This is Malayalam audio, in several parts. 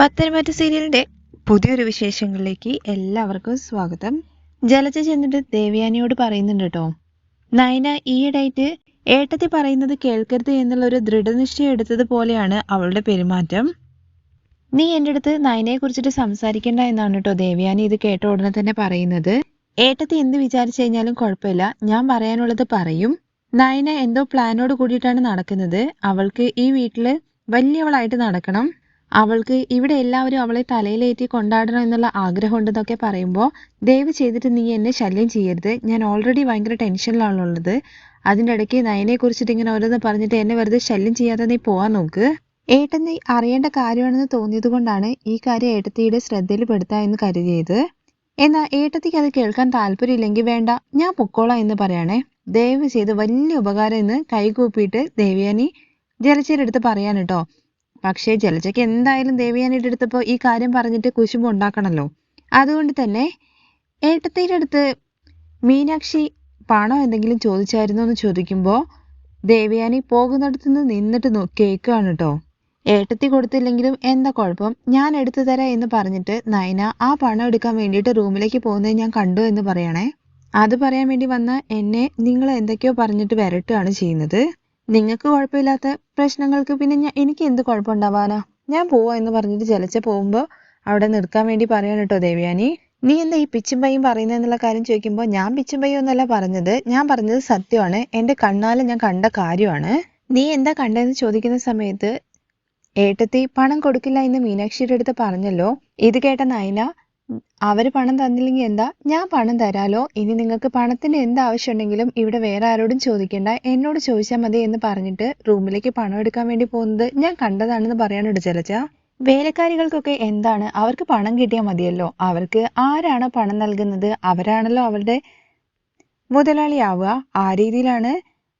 പത്തനംതിട്ട സീരിയലിന്റെ പുതിയൊരു വിശേഷങ്ങളിലേക്ക് എല്ലാവർക്കും സ്വാഗതം. ജലജ ചെന്നിട്ട് ദേവയാനിയോട് പറയുന്നുണ്ട് കേട്ടോ. നയന ഈയിടായിട്ട് ഏട്ടത്തി പറയുന്നത് കേൾക്കരുത് എന്നുള്ള ഒരു ദൃഢനിശ്ചയം എടുത്തത് പോലെയാണ് അവളുടെ പെരുമാറ്റം. നീ എന്റെ അടുത്ത് നയനയെ കുറിച്ചിട്ട് സംസാരിക്കണ്ട എന്നാണ് കേട്ടോ ദേവയാനി ഇത് കേട്ട ഉടനെ തന്നെ പറയുന്നത്. ഏട്ടത്തി എന്ത് വിചാരിച്ചു കഴിഞ്ഞാലും കുഴപ്പമില്ല ഞാൻ പറയാനുള്ളത് പറയും. നയന എന്തോ പ്ലാനോട് കൂടിയിട്ടാണ് നടക്കുന്നത്. അവൾക്ക് ഈ വീട്ടിൽ വലിയവളായിട്ട് നടക്കണം. അവൾക്ക് ഇവിടെ എല്ലാവരും അവളെ തലയിലേറ്റി കൊണ്ടാടണം എന്നുള്ള ആഗ്രഹം ഉണ്ടെന്നൊക്കെ പറയുമ്പോൾ ദയവ് ചെയ്തിട്ട് നീ എന്നെ ശല്യം ചെയ്യരുത്. ഞാൻ ഓൾറെഡി ഭയങ്കര ടെൻഷനിലാണുള്ളത് അതിന്റെ ഇടയ്ക്ക് നയനെ കുറിച്ചിട്ട് ഇങ്ങനെ ഓരോന്ന് പറഞ്ഞിട്ട് എന്നെ വെറുതെ ശല്യം ചെയ്യാതെ നീ പോവാൻ നോക്ക്. ഏട്ടൻ നീ അറിയേണ്ട കാര്യമാണെന്ന് തോന്നിയത് കൊണ്ടാണ് ഈ കാര്യം ഏട്ടത്തിയുടെ ശ്രദ്ധയിൽ പെടുത്താ എന്ന് കരുതിയത്. എന്നാൽ ഏട്ടത്തിക്ക് അത് കേൾക്കാൻ താല്പര്യമില്ലെങ്കിൽ വേണ്ട. ഞാൻ പൊക്കോളാം എന്ന് പറയണേ. ദയവ് ചെയ്ത് വലിയ ഉപകാരം എന്ന് കൈകൂപ്പിയിട്ട് ദേവയാനി ജലച്ചേരെടുത്ത് പറയാൻ കേട്ടോ. പക്ഷേ ജലജയ്ക്ക് എന്തായാലും ദേവിയാനിയുടെ അടുത്തപ്പോൾ ഈ കാര്യം പറഞ്ഞിട്ട് കുശുമ്പ് ഉണ്ടാക്കണമല്ലോ അതുകൊണ്ട് തന്നെ ഏട്ടത്തിയുടെ അടുത്ത് മീനാക്ഷി പണം എന്തെങ്കിലും ചോദിച്ചായിരുന്നോ എന്ന് ചോദിക്കുമ്പോൾ ദേവയാനി പോകുന്നിടത്തുനിന്ന് നിന്നിട്ട് കേൾക്കുകയാണ് കേട്ടോ ഏട്ടത്തി കൊടുത്തില്ലെങ്കിലും എന്താ കുഴപ്പം? ഞാൻ എടുത്തു തരാം എന്ന് പറഞ്ഞിട്ട് നയന ആ പണം എടുക്കാൻ വേണ്ടിയിട്ട് റൂമിലേക്ക് പോകുന്നത് ഞാൻ കണ്ടു എന്ന് പറയണേ. അത് പറയാൻ വേണ്ടി വന്ന എന്നെ നിങ്ങൾ എന്തൊക്കെയോ പറഞ്ഞിട്ട് വരട്ടുകയാണ് ചെയ്യുന്നത്. നിങ്ങൾക്ക് കുഴപ്പമില്ലാത്ത പ്രശ്നങ്ങൾക്ക് പിന്നെ ഞാൻ എനിക്ക് എന്ത് കുഴപ്പമുണ്ടാവാനാ? ഞാൻ പോവാ എന്ന് പറഞ്ഞിട്ട് ജലച്ച പോകുമ്പോൾ അവിടെ നിർത്താൻ വേണ്ടി പറയാൻ കേട്ടോ ദേവയാനി. നീ എന്താ ഈ പിച്ചും പയ്യും പറയുന്നതെന്നുള്ള കാര്യം ചോദിക്കുമ്പോൾ ഞാൻ പിച്ചും പയ്യും എന്നല്ല പറഞ്ഞത്. ഞാൻ പറഞ്ഞത് സത്യമാണ്. എന്റെ കണ്ണാൽ ഞാൻ കണ്ട കാര്യമാണ്. നീ എന്താ കണ്ടതെന്ന് ചോദിക്കുന്ന സമയത്ത് ഏട്ടത്തി പണം കൊടുക്കില്ല എന്ന് മീനാക്ഷിയുടെ അടുത്ത് പറഞ്ഞല്ലോ. ഇത് കേട്ട നയന അവർ പണം തന്നില്ലെങ്കിൽ എന്താ? ഞാൻ പണം തരാലോ? ഇനി നിങ്ങൾക്ക് പണത്തിന് എന്ത് ആവശ്യമുണ്ടെങ്കിലും ഇവിടെ വേറെ ആരോടും ചോദിക്കേണ്ട. എന്നോട് ചോദിച്ചാൽ മതി എന്ന് പറഞ്ഞിട്ട് റൂമിലേക്ക് പണം എടുക്കാൻ വേണ്ടി പോകുന്നത് ഞാൻ കണ്ടതാണെന്ന് പറയാനുണ്ട് ജലജ വേലക്കാരികൾക്കൊക്കെ എന്താണ്? അവർക്ക് പണം കിട്ടിയാൽ മതിയല്ലോ. അവർക്ക് ആരാണോ പണം നൽകുന്നത്? അവരാണല്ലോ അവരുടെ മുതലാളിയാവുക. ആ രീതിയിലാണ്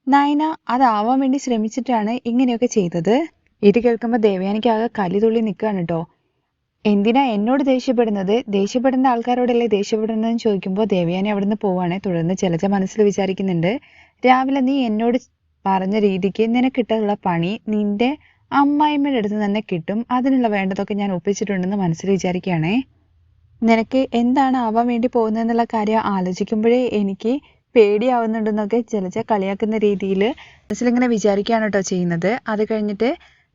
നയന അതാവാൻ വേണ്ടി ശ്രമിച്ചിട്ടാണ് ഇങ്ങനെയൊക്കെ ചെയ്തത്. ഇത് കേൾക്കുമ്പോൾ ദേവയാനിക്ക് ആകെ കലിതുള്ളി നിൽക്കുകയാണ് കേട്ടോ എന്തിനാ എന്നോട് ദേഷ്യപ്പെടുന്നത്? ദേഷ്യപ്പെടുന്ന ആൾക്കാരോടല്ലേ ദേഷ്യപ്പെടുന്നതെന്ന് ചോദിക്കുമ്പോൾ ദേവയാനി അവിടുന്ന് പോവാണ്. തുടർന്ന് ചിലച്ച മനസ്സിൽ വിചാരിക്കുന്നുണ്ട് രാവിലെ നീ എന്നോട് പറഞ്ഞ രീതിക്ക് നിനക്ക് നിനക്കിട്ടുള്ള പണി നിന്റെ അമ്മായിമ്മയുടെ അടുത്ത് തന്നെ കിട്ടും. അതിനുള്ള വേണ്ടതൊക്കെ ഞാൻ ഒപ്പിച്ചിട്ടുണ്ടെന്ന് മനസ്സിൽ വിചാരിക്കുകയാണേ. നിനക്ക് എന്താണ് ആവാൻ വേണ്ടി പോകുന്നതെന്നുള്ള കാര്യം ആലോചിക്കുമ്പോഴേ എനിക്ക് പേടിയാവുന്നുണ്ടെന്നൊക്കെ ചിലച്ച കളിയാക്കുന്ന രീതിയിൽ മനസ്സിലിങ്ങനെ വിചാരിക്കുകയാണ് കേട്ടോ ചെയ്യുന്നത്. അത് കഴിഞ്ഞിട്ട്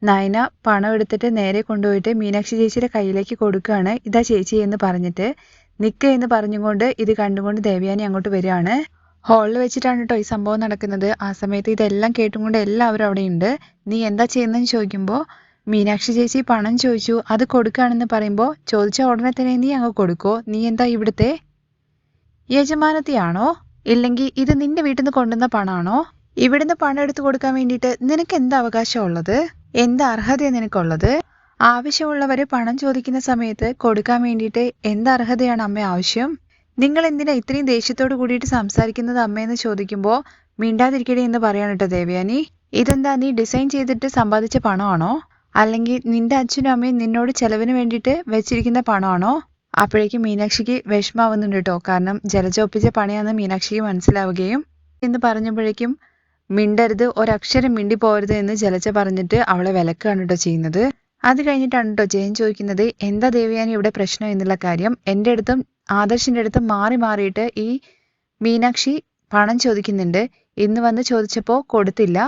നയന പണം എടുത്തിട്ട് നേരെ കൊണ്ടുപോയിട്ട് മീനാക്ഷി ചേച്ചിയുടെ കയ്യിലേക്ക് കൊടുക്കുകയാണ്. ഇതാ ചേച്ചി എന്ന് പറഞ്ഞിട്ട് നിൽക്കുക എന്ന് പറഞ്ഞുകൊണ്ട് ഇത് കണ്ടുകൊണ്ട് ദേവയാനി അങ്ങോട്ട് വരികയാണ്. ഹാളിൽ വെച്ചിട്ടാണ് കേട്ടോ ഈ സംഭവം നടക്കുന്നത്. ആ സമയത്ത് ഇതെല്ലാം കേട്ടുകൊണ്ട് എല്ലാവരും അവിടെ ഉണ്ട് നീ എന്താ ചെയ്യുന്നതെന്ന് ചോദിക്കുമ്പോൾ മീനാക്ഷി ചേച്ചി പണം ചോദിച്ചു. അത് കൊടുക്കുകയാണെന്ന് പറയുമ്പോൾ ചോദിച്ച ഉടനെ തന്നെ നീ അങ്ങ് കൊടുക്കോ. നീ എന്താ ഇവിടുത്തെ യജമാനത്തിയാണോ? ഇല്ലെങ്കിൽ ഇത് നിന്റെ വീട്ടിൽ നിന്ന് കൊണ്ടുവന്ന പണമാണോ ഇവിടുന്ന് പണം എടുത്തു കൊടുക്കാൻ വേണ്ടിയിട്ട് നിനക്ക് എന്താ അവകാശമുള്ളത് എന്ത് അർഹതയാണ് നിനക്കുള്ളത്? ആവശ്യമുള്ളവര് പണം ചോദിക്കുന്ന സമയത്ത് കൊടുക്കാൻ വേണ്ടിയിട്ട് എന്ത് അർഹതയാണ് അമ്മ ആവശ്യം? നിങ്ങൾ എന്തിനാ ഇത്രയും ദേഷ്യത്തോട് കൂടിയിട്ട് സംസാരിക്കുന്നത് അമ്മയെന്ന് ചോദിക്കുമ്പോൾ മിണ്ടാതിരിക്കടേ എന്ന് പറയാണ് കേട്ടോ ദേവയാനി. ഇതെന്താ നീ ഡിസൈൻ ചെയ്തിട്ട് സമ്പാദിച്ച പണമാണോ? അല്ലെങ്കിൽ നിന്റെ അച്ഛനും അമ്മയും നിന്നോട് ചെലവിന് വേണ്ടിയിട്ട് വെച്ചിരിക്കുന്ന പണമാണോ? അപ്പോഴേക്കും മീനാക്ഷിക്ക് വിഷമാവുന്നുണ്ട് കേട്ടോ. കാരണം ജലജ ഒപ്പിച്ച പണിയാണെന്ന് മീനാക്ഷിക്ക് മനസ്സിലാവുകയും എന്ന് പറഞ്ഞപ്പോഴേക്കും മിണ്ടരുത് ഒരക്ഷരം മിണ്ടി പോരുത് എന്ന് ജലജ പറഞ്ഞിട്ട് അവളെ വിലക്കാണ് കേട്ടോ ചെയ്യുന്നത്. അത് കഴിഞ്ഞിട്ടാണ് കേട്ടോ ജയൻ ചോദിക്കുന്നത് എന്താ ദേവയാനി ഇവിടെ പ്രശ്നം എന്നുള്ള കാര്യം? എന്റെ അടുത്തും ആദർശിന്റെ അടുത്തും മാറി മാറിയിട്ട് ഈ മീനാക്ഷി പണം ചോദിക്കുന്നുണ്ട്. ഇന്ന് വന്ന് ചോദിച്ചപ്പോൾ കൊടുത്തില്ല.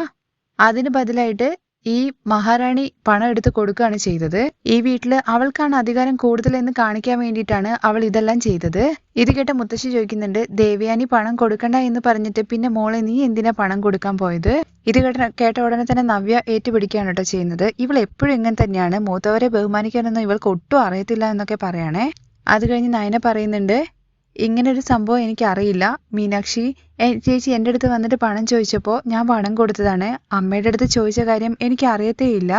അതിന് ബദലായിട്ട് ഈ മഹാറാണി പണം എടുത്ത് കൊടുക്കുകയാണ് ചെയ്തത്. ഈ വീട്ടിൽ അവൾക്കാണ് അധികാരം കൂടുതൽ എന്ന് കാണിക്കാൻ വേണ്ടിയിട്ടാണ് അവൾ ഇതെല്ലാം ചെയ്തത്. ഇത് കേട്ട മുത്തശ്ശി ചോദിക്കുന്നുണ്ട് ദേവയാനി പണം കൊടുക്കണ്ട എന്ന് പറഞ്ഞിട്ട് പിന്നെ മോളെ നീ എന്തിനാ പണം കൊടുക്കാൻ പോയത്? ഇത് കേട്ട കേട്ട ഉടനെ തന്നെ നവ്യ ഏറ്റുപിടിക്കുകയാണ് കേട്ടോ ചെയ്യുന്നത്. ഇവൾ എപ്പോഴും ഇങ്ങനെ തന്നെയാണ്. മൂത്തവരെ ബഹുമാനിക്കാനൊന്നും ഇവൾക്ക് ഒട്ടും അറിയത്തില്ല എന്നൊക്കെ പറയണേ. അത് കഴിഞ്ഞ് നയന പറയുന്നുണ്ട് ഇങ്ങനെ ഒരു സംഭവം എനിക്കറിയില്ല. മീനാക്ഷി ചേച്ചി എന്റെ അടുത്ത് വന്നിട്ട് പണം ചോദിച്ചപ്പോൾ ഞാൻ പണം കൊടുത്തതാണ്. അമ്മയുടെ അടുത്ത് ചോദിച്ച കാര്യം എനിക്ക് അറിയത്തേയില്ല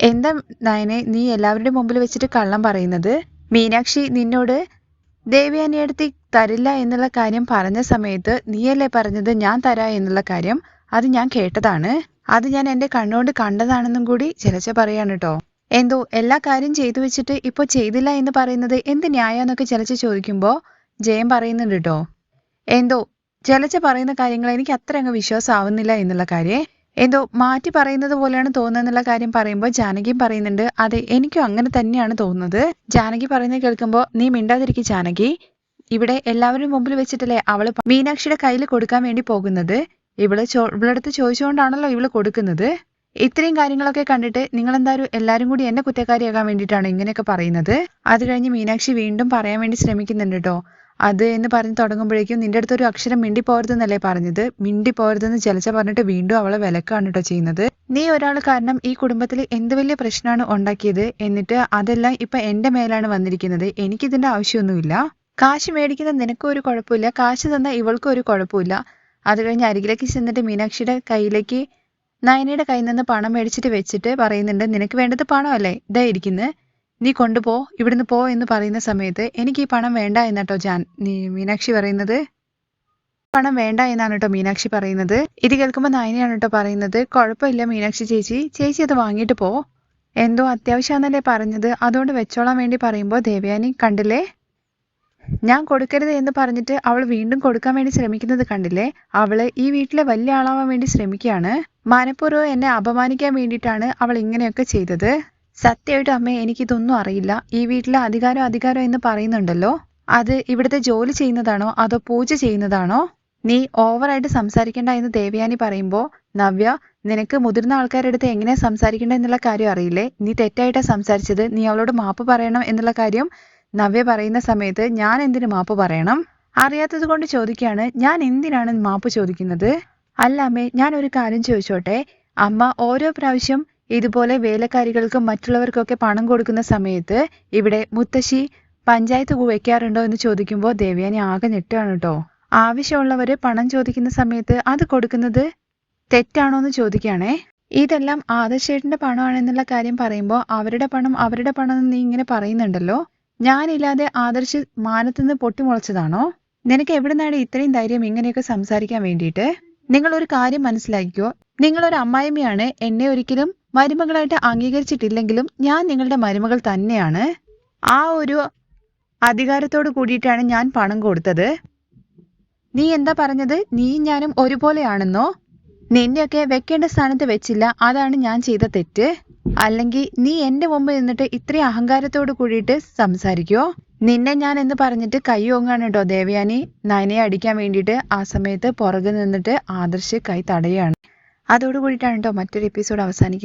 എന്താ നയനെ നീ എല്ലാവരുടെ മുമ്പിൽ വെച്ചിട്ട് കള്ളം പറയുന്നത്? മീനാക്ഷി നിന്നോട് ദേവിയാനിയടുത്ത് തരില്ല എന്നുള്ള കാര്യം പറഞ്ഞ സമയത്ത് നീയല്ലേ പറഞ്ഞത് ഞാൻ തരാ എന്നുള്ള കാര്യം? അത് ഞാൻ കേട്ടതാണ്. അത് ഞാൻ എന്റെ കണ്ണുകൊണ്ട് കണ്ടതാണെന്നും കൂടി ചിലച്ച പറയാണ് കേട്ടോ എന്തോ എല്ലാ കാര്യം ചെയ്തു വെച്ചിട്ട് ഇപ്പൊ ചെയ്തില്ല എന്ന് പറയുന്നത് എന്ത് ന്യായാന്നൊക്കെ ചിലച്ച് ചോദിക്കുമ്പോൾ ജയൻ പറയുന്നുണ്ട് കേട്ടോ എന്തോ ജലജ പറയുന്ന കാര്യങ്ങൾ എനിക്ക് അത്ര അങ്ങ് വിശ്വാസമാവുന്നില്ല എന്നുള്ള കാര്യം. എന്തോ മാറ്റി പറയുന്നത് പോലെയാണ് തോന്നുന്നുള്ള കാര്യം പറയുമ്പോൾ ജാനകിയും പറയുന്നുണ്ട് അതെ എനിക്കും അങ്ങനെ തന്നെയാണ് തോന്നുന്നത്. ജാനകി പറയുന്നത് കേൾക്കുമ്പോൾ നീ മിണ്ടാതിരിക്കും ജാനകി. ഇവിടെ എല്ലാവരും മുമ്പിൽ വെച്ചിട്ടല്ലേ അവൾ മീനാക്ഷിയുടെ കയ്യിൽ കൊടുക്കാൻ വേണ്ടി പോകുന്നത്. ഇവൾ ഇവളടുത്ത് ചോദിച്ചുകൊണ്ടാണല്ലോ ഇവൾ കൊടുക്കുന്നത്. ഇത്രയും കാര്യങ്ങളൊക്കെ കണ്ടിട്ട് നിങ്ങൾ എന്തായാലും എല്ലാവരും കൂടി എന്നെ കുറ്റക്കാരിയാകാൻ വേണ്ടിയിട്ടാണ് ഇങ്ങനെയൊക്കെ പറയുന്നത്. അത് കഴിഞ്ഞ് മീനാക്ഷി വീണ്ടും പറയാൻ വേണ്ടി ശ്രമിക്കുന്നുണ്ട് കേട്ടോ അത് എന്ന് പറഞ്ഞ് തുടങ്ങുമ്പോഴേക്കും നിന്റെ അടുത്ത് ഒരു അക്ഷരം മിണ്ടി പോരുതെന്നല്ലേ പറഞ്ഞത്? മിണ്ടി പോരുതെന്ന് ജലജ പറഞ്ഞിട്ട് വീണ്ടും അവളെ വിലക്കാണ് കേട്ടോ ചെയ്യുന്നത്. നീ ഒരാൾ കാരണം ഈ കുടുംബത്തിൽ എന്ത് വലിയ പ്രശ്നമാണ് ഉണ്ടാക്കിയത്? എന്നിട്ട് അതെല്ലാം ഇപ്പൊ എന്റെ മേലാണ് വന്നിരിക്കുന്നത്. എനിക്കിതിന്റെ ആവശ്യമൊന്നുമില്ല. കാശ് മേടിക്കുന്ന നിനക്കും ഒരു കുഴപ്പമില്ല. കാശ് തന്ന ഇവൾക്കും ഒരു കുഴപ്പമില്ല. അത് കഴിഞ്ഞ് അരികിലേക്ക് ചെന്നിട്ട് മീനാക്ഷിയുടെ കയ്യിലേക്ക് നയനയുടെ കയ്യിൽ നിന്ന് പണം മേടിച്ചിട്ട് വെച്ചിട്ട് പറയുന്നുണ്ട് നിനക്ക് വേണ്ടത് പണമല്ലേ? ഇതാ ഇരിക്കുന്നത് നീ കൊണ്ടുപോ ഇവിടുന്ന് പോ എന്ന് പറയുന്ന സമയത്ത് എനിക്ക് ഈ പണം വേണ്ട എന്നാട്ടോ ജാൻ. മീനാക്ഷി പറയുന്നത്? പണം വേണ്ട എന്നാണ് കേട്ടോ മീനാക്ഷി പറയുന്നത്. ഇത് കേൾക്കുമ്പോൾ നയനയാണ് കേട്ടോ പറയുന്നത്. കുഴപ്പമില്ല മീനാക്ഷി ചേച്ചി. ചേച്ചി അത് വാങ്ങിയിട്ട് പോ. എന്തോ അത്യാവശ്യമാണെന്നല്ലേ പറഞ്ഞത്. അതുകൊണ്ട് വെച്ചോളാൻ വേണ്ടി പറയുമ്പോൾ ദേവയാനി കണ്ടില്ലേ? ഞാൻ കൊടുക്കരുത് എന്ന് പറഞ്ഞിട്ട് അവൾ വീണ്ടും കൊടുക്കാൻ വേണ്ടി ശ്രമിക്കുന്നത് കണ്ടില്ലേ? അവൾ ഈ വീട്ടിലെ വലിയ ആളാവാൻ വേണ്ടി ശ്രമിക്കുകയാണ്. മനഃപൂർവം എന്നെ അപമാനിക്കാൻ വേണ്ടിയിട്ടാണ് അവൾ ഇങ്ങനെയൊക്കെ ചെയ്തത്. സത്യമായിട്ടും അമ്മേ എനിക്കിതൊന്നും അറിയില്ല. ഈ വീട്ടിലെ അധികാരം അധികാരം എന്ന് പറയുന്നുണ്ടല്ലോ? അത് ഇവിടുത്തെ ജോലി ചെയ്യുന്നതാണോ? അതോ പൂജ ചെയ്യുന്നതാണോ? നീ ഓവറായിട്ട് സംസാരിക്കണ്ട എന്ന് ദേവയാനി പറയുമ്പോൾ നവ്യ നിനക്ക് മുതിർന്ന ആൾക്കാരുടെ അടുത്ത് എങ്ങനെയാ സംസാരിക്കേണ്ട എന്നുള്ള കാര്യം അറിയില്ലേ? നീ തെറ്റായിട്ടാ സംസാരിച്ചത്. നീ അവളോട് മാപ്പ് പറയണം എന്നുള്ള കാര്യം നവ്യ പറയുന്ന സമയത്ത് ഞാൻ എന്തിനു മാപ്പ് പറയണം? അറിയാത്തത് കൊണ്ട് ചോദിക്കുകയാണ്. ഞാൻ എന്തിനാണ് മാപ്പ് ചോദിക്കുന്നത്? അല്ല അമ്മേ ഞാൻ ഒരു കാര്യം ചോദിച്ചോട്ടെ. അമ്മ ഓരോ പ്രാവശ്യം ഇതുപോലെ വേലക്കാരികൾക്കും മറ്റുള്ളവർക്കൊക്കെ പണം കൊടുക്കുന്ന സമയത്ത് ഇവിടെ മുത്തശ്ശി പഞ്ചായത്ത് വയ്ക്കാറുണ്ടോ എന്ന് ചോദിക്കുമ്പോൾ ദേവയാനി ആകെ ഞെട്ടുകയാണ് കേട്ടോ. ആവശ്യമുള്ളവര് പണം ചോദിക്കുന്ന സമയത്ത് അത് കൊടുക്കുന്നത് തെറ്റാണോ എന്ന് ചോദിക്കുകയാണേ. ഇതെല്ലാം ആദർശേട്ടന്റെ പണമാണെന്നുള്ള കാര്യം പറയുമ്പോൾ അവരുടെ പണം അവരുടെ പണം എന്ന് നീ ഇങ്ങനെ പറയുന്നുണ്ടല്ലോ. ഞാനില്ലാതെ ആദർശ് മാനത്തുനിന്ന് പൊട്ടിമുളച്ചതാണോ? നിനക്ക് എവിടുന്നാണ് ഇത്രയും ധൈര്യം ഇങ്ങനെയൊക്കെ സംസാരിക്കാൻ വേണ്ടിയിട്ട്? നിങ്ങൾ ഒരു കാര്യം മനസ്സിലാക്കിക്കോ. നിങ്ങളൊരു അമ്മായിമ്മയാണ് എന്നെ ഒരിക്കലും മരുമകളായിട്ട് അംഗീകരിച്ചിട്ടില്ലെങ്കിലും ഞാൻ നിങ്ങളുടെ മരുമകൾ തന്നെയാണ്. ആ ഒരു അധികാരത്തോട് കൂടിയിട്ടാണ് ഞാൻ പണം കൊടുത്തത്. നീ എന്താ പറഞ്ഞത്? നീ ഞാനും ഒരുപോലെയാണെന്നോ? നിന്നെയൊക്കെ വെക്കേണ്ട സ്ഥാനത്ത് വെച്ചില്ല. അതാണ് ഞാൻ ചെയ്ത തെറ്റ്. അല്ലെങ്കിൽ നീ എന്റെ മുമ്പ് നിന്നിട്ട് ഇത്ര അഹങ്കാരത്തോട് കൂടിയിട്ട് സംസാരിക്കോ? നിന്നെ ഞാൻ എന്ന് പറഞ്ഞിട്ട് കൈ ഓങ്ങാണ് കേട്ടോ ദേവയാനി. നയനയെ അടിക്കാൻ വേണ്ടിയിട്ട് ആ സമയത്ത് പുറകെ നിന്നിട്ട് ആദർശ് കൈ തടയാണ് അതോടുകൂടിയിട്ടാണ് കേട്ടോ മറ്റൊരു എപ്പിസോഡ് അവസാനിക്കുന്നത്.